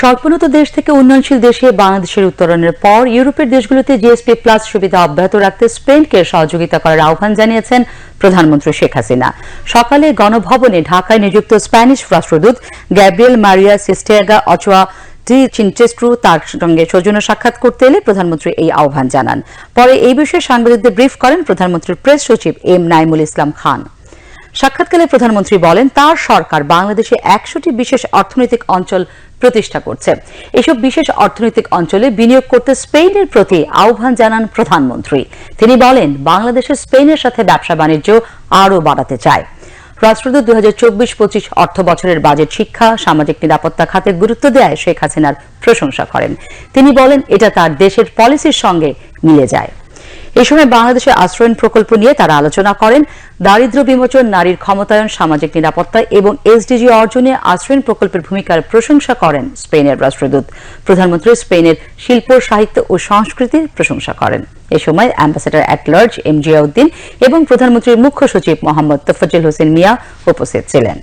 স্বল্পোন্নত দেশ থেকে উন্নয়নশীল দেশে বাংলাদেশের উত্তরণের পর ইউরোপের দেশগুলোতে জিএসপি প্লাস সুবিধা অব্যাহত রাখতে স্পেনকে সহযোগিতা করার আহ্বান জানিয়েছেন প্রধানমন্ত্রী শেখ হাসিনা। সকালে গণভবনে ঢাকায় নিযুক্ত স্প্যানিশ রাষ্ট্রদূত গ্যাব্রিয়েল মারিয়া সিস্টেগা অচোয়া ডি চিনচেস্ট্রু তার সঙ্গে সৌজন্য সাক্ষাৎ করতে এলে প্রধানমন্ত্রী এই আহ্বান জানান। পরে এই বিষয়ে সাংবাদিকদের ব্রিফ করেন প্রধানমন্ত্রীর প্রেস সচিব এম নাইমুল ইসলাম খান। সাক্ষাৎকালে প্রধানমন্ত্রী বলেন, তার সরকার বাংলাদেশে একশোটি বিশেষ অর্থনৈতিক অঞ্চল প্রতিষ্ঠা করছে। এসব বিশেষ অর্থনৈতিক অঞ্চলে বিনিয়োগ করতে স্পেনের প্রতি আহ্বান জানান প্রধানমন্ত্রী। তিনি বলেন বাংলাদেশের স্পেনের সাথে ব্যবসা বাণিজ্য আরও বাড়াতে চায়। রাষ্ট্রদূত দুই হাজার চব্বিশ পঁচিশ অর্থ বছরের বাজেট শিক্ষা, সামাজিক নিরাপত্তা খাতে গুরুত্ব দেয় শেখ হাসিনার প্রশংসা করেন। তিনি বলেন, এটা তার দেশের পলিসির সঙ্গে মিলে যায়। এ সময় বাংলাদেশের আশ্রয়ন প্রকল্প নিয়ে তারা আলোচনা করেন। দারিদ্র বিমোচন, নারীর ক্ষমতায়ন, সামাজিক নিরাপত্তা এবং এসডিজি অর্জনে আশ্রয়ণ প্রকল্পের ভূমিকার প্রশংসা করেন স্পেনের রাষ্ট্রদূত। প্রধানমন্ত্রী স্পেনের শিল্প, সাহিত্য ও সংস্কৃতির প্রশংসা করেন। এ সময় ambassador at large M Ziauddin এবং প্রধানমন্ত্রীর মুখ্য সচিব মোহাম্মদ তফাজ্জল হোসেন মিয়া উপস্থিত ছিলেন।